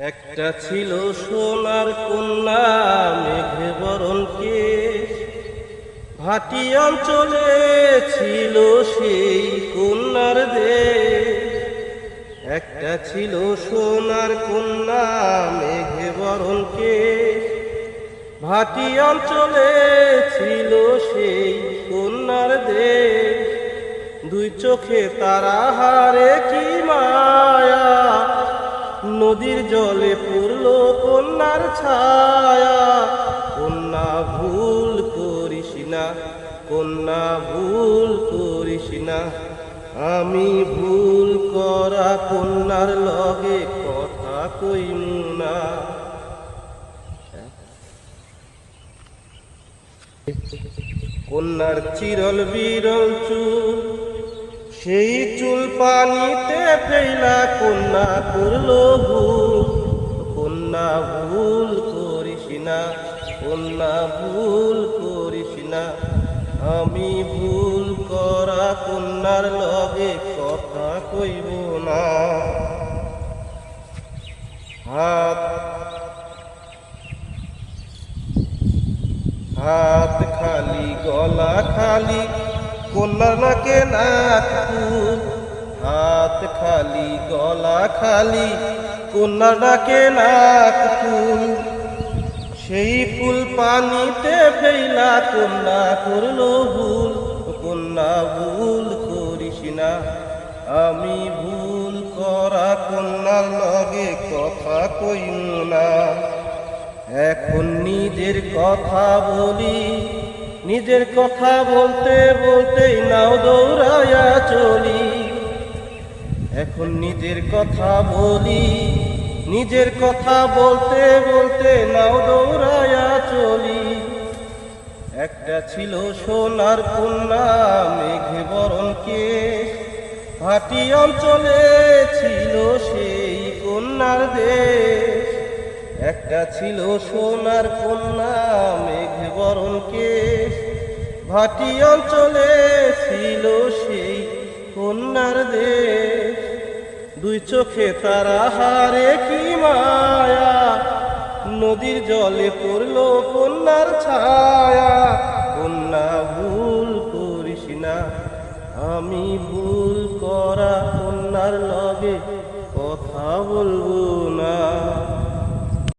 একটা ছিল সোনার কন্যা মেঘে বরণ কেশ। ভাটি অঞ্চলে ছিল সেই কন্যার দেশ। একটা ছিল সোনার কন্যা মেঘে বরণ কেশ। ভাটি অঞ্চলে ছিল সেই কন্যার দেশ। দুই চোখে তারা হারে কি মায়া নদীর জলে পড়ল কন্যার ছায়া। কন্যা, ভুল করিস না। কন্যা, ভুল করিস না। আমি ভুল করা কন্যার লগে কথা কইমু না। কন্যার চিরল বিরল চুল সেই চুল পানিতে ফেলা কন্যা করল ভুল। কন্যা ভুল করিস না, কন্যা ভুল করিস না। আমি ভুল করা কন্যার লগে কথা কইব না। হাত হাত খালি, গলা খালি কন্যার নাকে হাত খালি, গলা খালি কন্যার নাকে ফুল। সেই ফুল পানিতে ফেলা কন্যা করল ভুল কন্যা ভুল করিস না, আমি ভুল করা কন্যার লগে কথা কইম না। এখন নিজের কথা বলি নিজের কথা বলতে বলতেই নাও দৌড়ায়া চলি। এখন নিজের কথা বলি, নিজের কথা বলতে বলতে নাও দৌড়ায়া চলি। একটা ছিল সোনার কন্যা, মেঘে বরণ কে। ভাটি অঞ্চলে ছিল সেই কন্যার দেশ। একটা ছিল সোনার কন্যা, মেঘে বরণ কেশ ভাটি অঞ্চলে ছিল সেই কন্যার দেশ। দুই চোখে তারা হারে কি মায়া, নদীর জলে পড়ল কন্যার ছায়া। কন্যা, ভুল করিস না, আমি ভুল করা কন্যার লগে কথা বলব